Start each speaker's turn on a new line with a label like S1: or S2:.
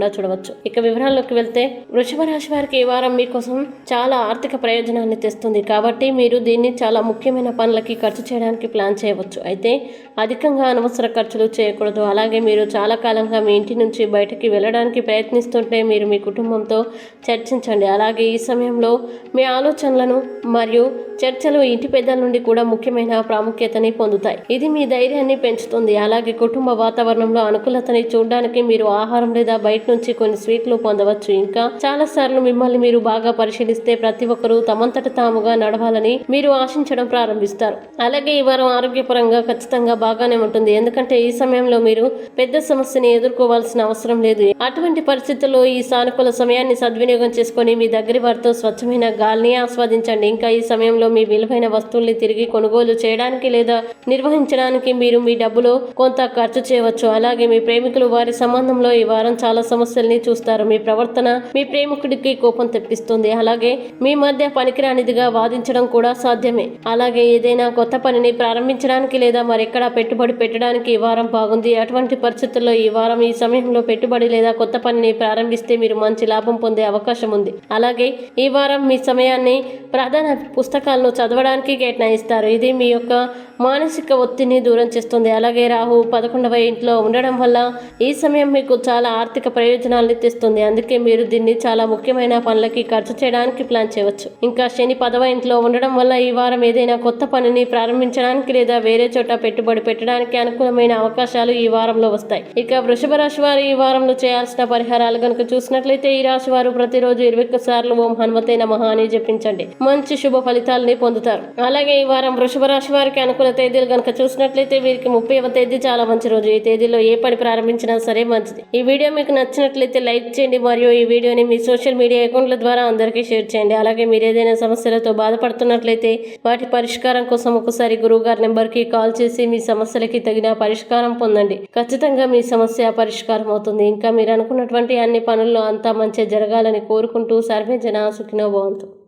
S1: చూడవచ్చు. ఇక వివరాల్లోకి వెళ్తే వృషభ రాశి వారికి ఈ వారం మీకోసం చాలా ఆర్థిక ప్రయోజనాన్ని తెస్తుంది. కాబట్టి మీరు దీన్ని చాలా ముఖ్యమైన పనులకి ఖర్చు చేయడానికి ప్లాన్ చేయవచ్చు. అయితే అధికంగా అనవసర ఖర్చులు చేయకూడదు. అలాగే మీరు చాలా కాలంగా మీ ఇంటి నుంచి బయటికి వెళ్ళడానికి ప్రయత్నిస్తుంటే మీరు మీ కుటుంబంతో చర్చించండి. అలాగే ఈ సమయంలో మీ ఆలోచనలను మరియు చర్చలు ఇంటి పెద్దల నుండి కూడా ముఖ్యమైన ప్రాముఖ్యతని పొందుతాయి. ఇది మీ ధైర్యాన్ని పెంచుతుంది. అలాగే కుటుంబ వాతావరణంలో అనుకూలతని చూడడానికి మీరు ఆహారం లేదా బయట నుంచి కొన్ని స్వీట్లు పొందవచ్చు. ఇంకా చాలా సార్లు మిమ్మల్ని మీరు బాగా పరిశీలిస్తే ప్రతి ఒక్కరూ తమంతట తాముగా నడవాలని మీరు ఆశించడం ప్రారంభిస్తారు. అలాగే ఈ వారం ఆరోగ్యపరంగా ఖచ్చితంగా బాగానే ఉంటుంది. ఎందుకంటే ఈ సమయంలో మీరు పెద్ద సమస్యని ఎదుర్కోవాల్సిన అవసరం లేదు. అటువంటి పరిస్థితుల్లో ఈ సానుకూల సమయాన్ని సద్వినియోగం చేసుకొని మీ దగ్గరి వారితో స్వచ్ఛమైన గాలిని ఆస్వాదించండి. ఇంకా ఈ సమయంలో మీ విలువైన వస్తువుల్ని తిరిగి కొనుగోలు చేయడానికి లేదా నిర్వహించడానికి మీరు మీ డబ్బులో కొంత ఖర్చు చేయవచ్చు. అలాగే మీ ప్రేమికులు వారి సంబంధంలో ఈ వారం చాలా సమస్యల్ని చూస్తారు. మీ ప్రవర్తన మీ ప్రేమికుడికి కోపం తెప్పిస్తుంది. అలాగే మీ మధ్య పనికిరానిదిగా వాదించడం కూడా సాధ్యమే. అలాగే ఏదైనా కొత్త పనిని ప్రారంభించడానికి లేదా మరెక్కడా పెట్టుబడి పెట్టడానికి ఈ వారం బాగుంది. అటువంటి పరిస్థితుల్లో ఈ వారం ఈ సమయంలో పెట్టుబడి లేదా కొత్త పనిని ప్రారంభిస్తే మీరు మంచి లాభం పొందే అవకాశం ఉంది. అలాగే ఈ వారం మీ సమయాన్ని ప్రధాన పుస్తకాలను చదవడానికి కేటాయిస్తారు. ఇది మీ యొక్క మానసిక ఒత్తిడిని దూరం చేస్తుంది. అలాగే రాహు పదకొండవ ఇంట్లో ఉండడం వల్ల ఈ సమయం మీకు చాలా ఆర్థిక ప్రయోజనాలను తెస్తుంది. అందుకే మీరు దీన్ని చాలా ముఖ్యమైన పనులకి ఖర్చు చేయడానికి ప్లాన్ చేయవచ్చు. ఇంకా శని పదవ ఇంట్లో ఉండడం వల్ల ఈ వారం ఏదైనా కొత్త పనిని ప్రారంభించడానికి లేదా వేరే చోట పెట్టుబడి పెట్టడానికి అనుకూలమైన అవకాశాలు ఈ వారంలో వస్తాయి. ఇక వృషభ రాశి వారు ఈ వారంలో చేయాల్సిన పరిహారాలు కనుక చూసినట్లయితే ఈ రాశి వారు ప్రతిరోజు ఇరవై ఒక్క సార్లు ఓం హనుమతే నమః అని జపించండి. మంచి శుభ ఫలితాలు ఫలితాలని పొందుతారు. అలాగే ఈ వారం వృషభ రాశి వారికి అనుకూల తేదీలు కనుక చూసినట్లయితే వీరికి ముప్పైవ తేదీ చాలా మంచి రోజు. ఈ తేదీలో ఏ పని ప్రారంభించినా సరే మంచిది. ఈ వీడియో మీకు నచ్చినట్లయితే లైక్ చేయండి మరియు ఈ వీడియోని మీ సోషల్ మీడియా అకౌంట్ల ద్వారా అందరికీ షేర్ చేయండి. అలాగే మీరు ఏదైనా సమస్యలతో బాధపడుతున్నట్లయితే వాటి పరిష్కారం కోసం ఒకసారి గురువు గారి నెంబర్కి కాల్ చేసి మీ సమస్యలకి తగిన పరిష్కారం పొందండి. ఖచ్చితంగా మీ సమస్య పరిష్కారం అవుతుంది. ఇంకా మీరు అనుకున్నటువంటి అన్ని పనుల్లో అంతా మంచి జరగాలని కోరుకుంటూ సర్వే జన సుఖినో